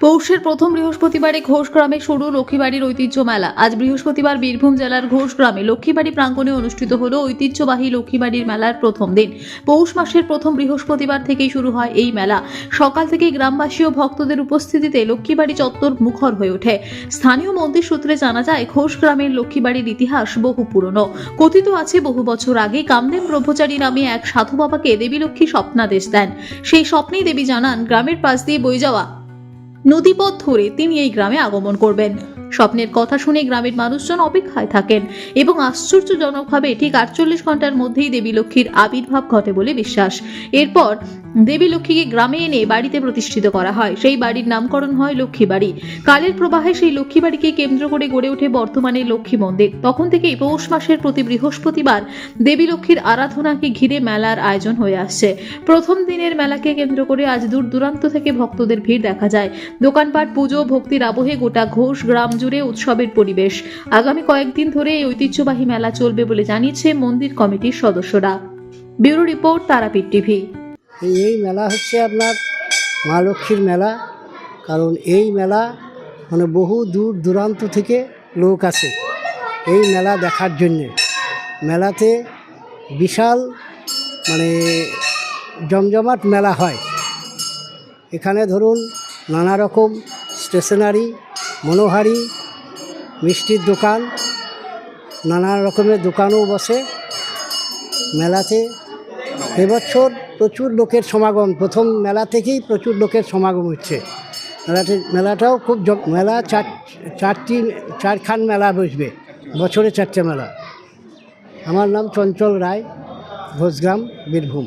পৌষের প্রথম বৃহস্পতিবারে ঘোষ গ্রামে শুরু লক্ষ্মীবাড়ির ঐতিহ্য মেলা আজ বৃহস্পতিবার বীরভূম জেলার ঘোষ গ্রামে লক্ষ্মীবাড়ি প্রাঙ্গণে অনুষ্ঠিত হলো ঐতিহ্যবাহী লক্ষ্মীবাড়ির মেলার প্রথম দিন। পৌষ মাসের প্রথম বৃহস্পতিবার থেকেই শুরু হয় এই মেলা। সকাল থেকেই গ্রামবাসী ও ভক্তদের উপস্থিতিতে লক্ষ্মীবাড়ি চত্বর মুখর হয়ে ওঠে। স্থানীয় মন্দির সূত্রে জানা যায় ঘোষ গ্রামের লক্ষ্মীবাড়ির ইতিহাস বহু পুরনো। কথিত আছে, বহু বছর আগে কামদেব ব্রহ্মচারী নামে এক সাধু বাবাকে দেবী লক্ষ্মী স্বপ্নাদেশ দেন। সেই স্বপ্নেই দেবী জানান, গ্রামের পাশ দিয়ে বয়ে যাওয়া নদীপথ ধরে তিনি এই গ্রামে আগমন করবেন। স্বপ্নের কথা শুনে গ্রামের মানুষজন অপেক্ষায় থাকেন এবং আশ্চর্যজনকভাবে ঠিক আটচল্লিশ ঘণ্টার মধ্যেই দেবী লক্ষ্মীর আবির্ভাব ঘটে বলে বিশ্বাস। এরপর দেবী লক্ষ্মীকে গ্রামে এনে বাড়িতে প্রতিষ্ঠিত করা হয়। সেই বাড়ির নামকরণ হয় লক্ষ্মী বাড়ি। কালের প্রবাহে সেই লক্ষ্মী বাড়িকে কেন্দ্র করে গড়ে ওঠে বর্তমানে লক্ষ্মী মন্দির। তখন থেকেই পৌষ মাসের প্রতি বৃহস্পতিবার দেবী লক্ষ্মীর আরাধনাকে ঘিরে মেলার আয়োজন হয়ে আসছে। প্রথম দিনের মেলাকে কেন্দ্র করে আজ দূর দূরান্ত থেকে ভক্তদের ভিড় দেখা যায়। দোকানপাট, পুজো, ভক্তির আবহে গোটা ঘোষ গ্রাম জুড়ে উৎসবের পরিবেশ। আগামী কয়েকদিন ধরে এই ঐতিহ্যবাহী মেলা চলবে বলে জানিয়েছে মন্দির কমিটির সদস্যরা। Bureau report, Tarapith TV. এই মেলা হচ্ছে আপনার মা লক্ষ্মীর মেলা। কারণ এই মেলা মানে বহু দূর দূরান্ত থেকে লোক আসে এই মেলা দেখার জন্যে। মেলাতে বিশাল মানে জমজমাট মেলা হয়। এখানে ধরুন নানা রকম স্টেশনারি মনোহারি মিষ্টির দোকান, নানা রকমের দোকানও বসে মেলাতে। এবছর প্রচুর লোকের সমাগম, প্রথম মেলা থেকেই প্রচুর লোকের সমাগম হচ্ছে। মেলাতে, মেলাটাও খুব মেলা চার, চারটি, চারখান মেলা বসবে, বছরে চারটে মেলা। আমার নাম চঞ্চল রায়, ঘোষগ্রাম, বীরভূম।